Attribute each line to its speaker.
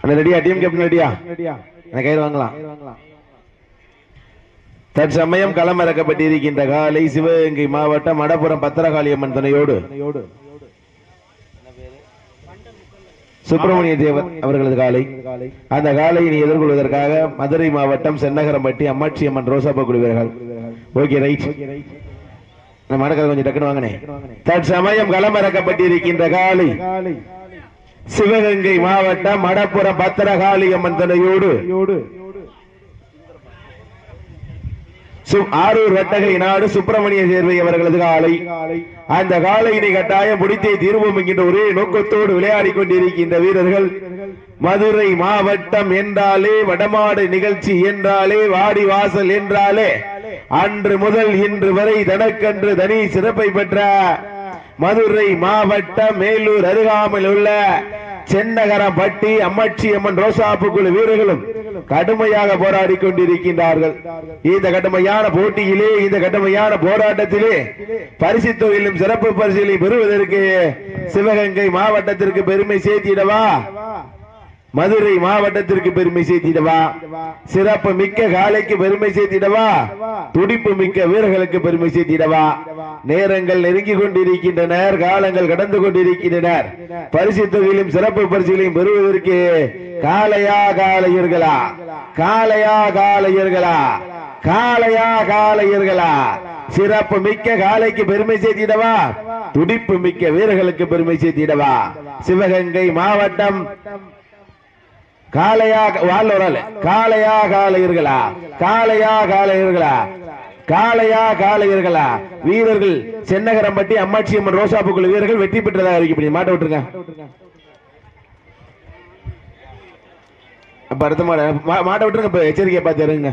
Speaker 1: அண்ணா ரெடியா? Team captain ரெடியா? எனக்கு கயிறு வாங்கலாம். தற்சமயம் களம் இறக்கப்பட்டிருக்கின்ற காலை சிவகங்கை மாவட்டம் மடப்புறம் பத்திரகாளியம்மன் துணையோடு. சுப்பிரமணிய தேவர் அவர்களது காலை. அந்த காலையினை எதிர்கொள்வதற்காக மதுரை மாவட்டம் சென்னகரம்பட்டி அம்மாட்சி அம்மன் ரோசாப்பா குழு வீரர்கள் ஓகே ரைட் நம்ம நடக்கிறது கொஞ்சம் டக்குனு வாங்கினே தற்சமயம் களம் இறக்கப்பட்டிருக்கின்ற காலை. சிவகங்கை மாவட்டம் மடப்புறம் பத்திரகாளி அம்மன் துணையோடு ஆரூர் வட்டகை நாடு சுப்பிரமணிய சேர்வை அவர்களது காலை. அந்த காலையினை கட்டாயம் முடித்தே தீர்வோம் என்கின்ற ஒரே நோக்கத்தோடு விளையாடி கொண்டிருக்கின்ற வீரர்கள். மதுரை மாவட்டம் என்றாலே வடமாடு நிகழ்ச்சி என்றாலே வாடி வாசல் என்றாலே அன்று முதல் இன்று வரை தனக்கன்று தனி சிறப்பை பெற்ற மதுரை மாவட்டம் மேலூர் அருகாமையில் உள்ள சென்னகரம்பட்டி அம்மச்சி அம்மன் ரோசாப்பு குழு வீரர்களும் கடுமையாக போராடி கொண்டிருக்கின்றார்கள் இந்த கடுமையான போட்டியிலே இந்த கடுமையான போராட்டத்திலே பரிசு தொழிலும் சிறப்பு பரிசுகளை பெறுவதற்கு சிவகங்கை மாவட்டத்திற்கு பெருமை சேர்த்திடவா? மதுரை மாவட்டத்திற்கு பெருமை சேர்த்திடவா? சிறப்பு மிக்க காலைக்கு பெருமை சேர்த்திடவா? துடிப்பு மிக்க வீரர்களுக்கு பெருமை சேர்த்திடவா? நேரங்கள் நெருங்கி கொண்டிருக்கின்றனர் காலங்கள் கடந்து கொண்டிருக்கின்றனர் பரிசு தொகையிலும் சிறப்பு பரிசுகளையும் பெறுவதற்கு காலையா காலையர்களா காலையா காலையர்களா காலையா காலையர்களா சிறப்பு மிக்க காலைக்கு பெருமை சேர்த்திடவா? துடிப்பு மிக்க வீரர்களுக்கு பெருமை சேர்த்திடவா? சிவகங்கை மாவட்டம் காளையா வாழ் ஒரு ஆளு. காளையா காளையர்களா காளையா காளையர்களா காளையா காளையர்களா வீரர்கள் சென்னகரம்பட்டி அம்மாட்சி அம்மன் ரோசாப்புக்குள் வீரர்கள் வெற்றி பெற்றதாக அறிவிக்கப்படுது மாட்ட விட்டுருங்க. அப்ப அடுத்த மாட மா- மாட்ட விட்டுருங்க இப்ப எச்சரிக்கையை பார்த்து